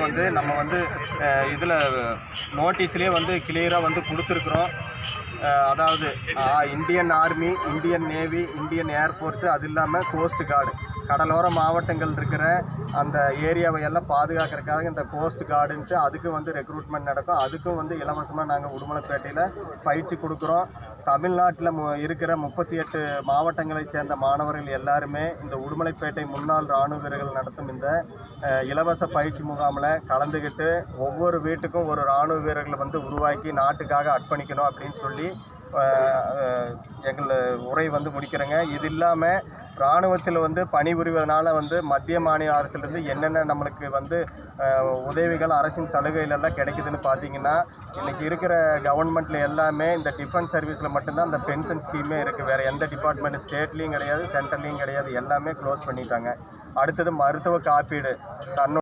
வந்து நம்ம வந்து இதில் நோட்டீஸ்லேயே வந்து கிளியராக வந்து கொடுத்துருக்குறோம். அதாவது Indian army Indian navy Indian air force அது இல்லாமல் கோஸ்ட் கார்டு கடலோர மாவட்டங்கள் இருக்கிற அந்த ஏரியாவை எல்லாம் பாதுகாக்கிறதுக்காக இந்த கோஸ்ட் கார்டுன்ட்டு அதுக்கு வந்து ரெக்ரூட்மெண்ட் நடக்கும். அதுக்கும் வந்து இலவசமாக நாங்கள் உடுமலைப்பேட்டையில் பயிற்சி கொடுக்குறோம். தமிழ்நாட்டில் மு இருக்கிற முப்பத்தி எட்டு மாவட்டங்களைச் சேர்ந்த மாணவர்கள் எல்லாருமே இந்த உடுமலைப்பேட்டை முன்னாள் இராணுவ வீரர்கள் நடத்தும் இந்த இலவச பயிற்சி முகாமில் கலந்துக்கிட்டு ஒவ்வொரு வீட்டுக்கும் ஒரு இராணுவ வீரர்களை வந்து உருவாக்கி நாட்டுக்காக அர்ப்பணிக்கணும் அப்படின்னு சொல்லி எங்களை உரை வந்து முடிக்கிறேங்க. இது இல்லாமல் இராணுவத்தில் வந்து பணிபுரிவதனால வந்து மத்திய மாநில அரசுலேருந்து என்னென்ன நம்மளுக்கு வந்து உதவிகள் அரசின் சலுகைகளெல்லாம் கிடைக்குதுன்னு பார்த்தீங்கன்னா இன்றைக்கி இருக்கிற கவர்மெண்ட்டில் எல்லாமே இந்த டிஃபென்ஸ் சர்வீஸில் மட்டும்தான் அந்த பென்ஷன் ஸ்கீமே இருக்குது வேறு எந்த டிபார்ட்மெண்ட் ஸ்டேட்லேயும் கிடையாது சென்ட்ரல்லையும் கிடையாது எல்லாமே க்ளோஸ் பண்ணிட்டாங்க. அடுத்தது மருத்துவ காப்பீடு. தன்னோட